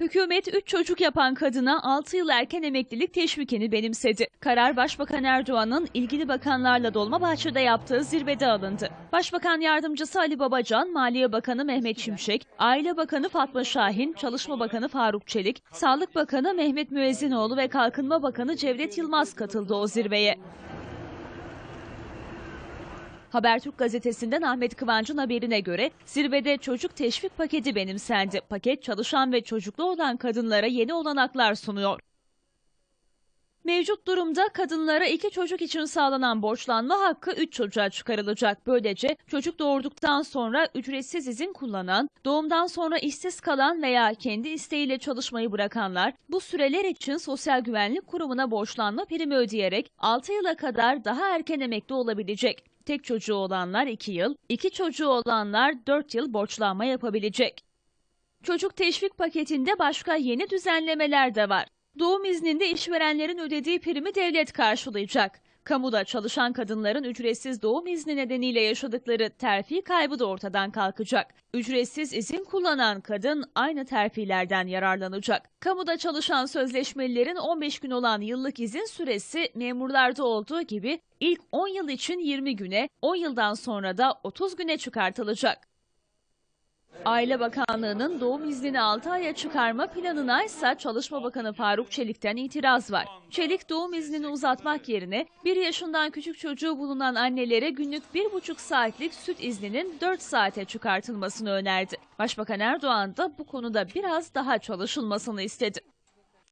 Hükümet 3 çocuk yapan kadına 6 yıl erken emeklilik teşvikini benimsedi. Karar Başbakan Erdoğan'ın ilgili bakanlarla Dolmabahçe'de yaptığı zirvede alındı. Başbakan Yardımcısı Ali Babacan, Maliye Bakanı Mehmet Şimşek, Aile Bakanı Fatma Şahin, Çalışma Bakanı Faruk Çelik, Sağlık Bakanı Mehmet Müezzinoğlu ve Kalkınma Bakanı Cevdet Yılmaz katıldı o zirveye. Habertürk gazetesinden Ahmet Kıvanç'ın haberine göre zirvede çocuk teşvik paketi benimsendi. Paket çalışan ve çocuklu olan kadınlara yeni olanaklar sunuyor. Mevcut durumda kadınlara iki çocuk için sağlanan borçlanma hakkı 3 çocuğa çıkarılacak. Böylece çocuk doğurduktan sonra ücretsiz izin kullanan, doğumdan sonra işsiz kalan veya kendi isteğiyle çalışmayı bırakanlar bu süreler için Sosyal Güvenlik Kurumu'na borçlanma primi ödeyerek 6 yıla kadar daha erken emekli olabilecek. Tek çocuğu olanlar 2 yıl, iki çocuğu olanlar 4 yıl borçlanma yapabilecek. Çocuk teşvik paketinde başka yeni düzenlemeler de var. Doğum izninde işverenlerin ödediği primi devlet karşılayacak. Kamuda çalışan kadınların ücretsiz doğum izni nedeniyle yaşadıkları terfi kaybı da ortadan kalkacak. Ücretsiz izin kullanan kadın aynı terfilerden yararlanacak. Kamuda çalışan sözleşmelilerin 15 gün olan yıllık izin süresi memurlarda olduğu gibi ilk 10 yıl için 20 güne, 10 yıldan sonra da 30 güne çıkartılacak. Aile Bakanlığı'nın doğum iznini 6 aya çıkarma planına ise Çalışma Bakanı Faruk Çelik'ten itiraz var. Çelik doğum iznini uzatmak yerine 1 yaşından küçük çocuğu bulunan annelere günlük 1,5 saatlik süt izninin 4 saate çıkartılmasını önerdi. Başbakan Erdoğan da bu konuda biraz daha çalışılmasını istedi.